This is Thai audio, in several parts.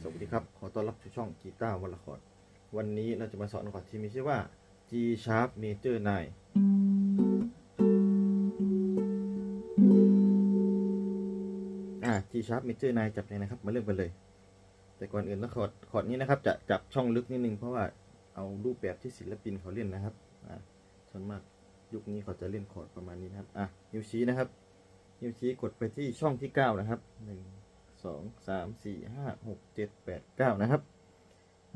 สวัสดีครับ ขอต้อนรับสู่ช่องกีตาร์วันละครวันนี้เราจะมาสอนคอร์ดที่มีชื่อว่า G sharp major 9อ่า G sharp major 9จับยังไงนะครับ มาเริ่มกันเลย แต่ก่อนอื่นแล้วคอร์ดคอร์ดนี้นะครับ จะจับช่องลึกนิดนึง เพราะว่าเอารูปแบบที่ศิลปินเขาเล่นนะครับ อ่าส่วนมากยุคนี้เขาจะเล่นคอร์ดประมาณนี้นะครับ อะ นิ้วชี้นะครับ นิ้วชี้กดไปที่ช่องที่เก้านะครับหนึ่ง สองสามสี่ห้าหกเจ็ดแปดเก้านะครับ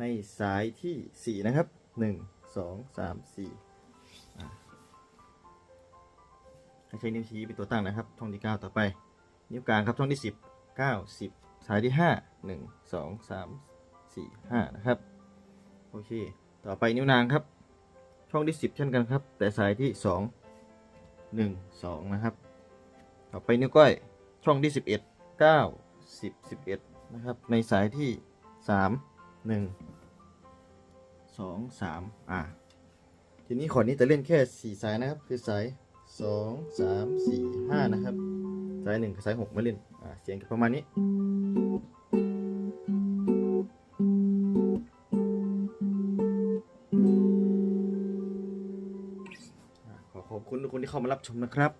ในสายที่สี่นะครับหนึ่งสองสามสี่ให้ใช้นิ้วชี้เป็นตัวตั้งนะครับ ช่องที่เก้าต่อไป นิ้วกลางครับช่องที่สิบเก้าสิบสายที่ห้าหนึ่งสองสามสี่ห้านะครับ โอเค ต่อไปนิ้วนางครับ ช่องที่สิบเช่นกันครับ แต่สายที่สองหนึ่งสองนะครับ ต่อไปนิ้วก้อยช่องที่11 9 10 11 นะครับ ในสายที่ 3 1 2 3 อ่าทีนี้ขอนี้จะเล่นแค่ 4 สายนะครับ คือสาย 2 3 4 5 นะครับ สาย 1 กับสาย 6 มาเล่น อ่าเสียงประมาณนี้ขอขอบคุณทุกคนที่เข้ามารับชมนะครับ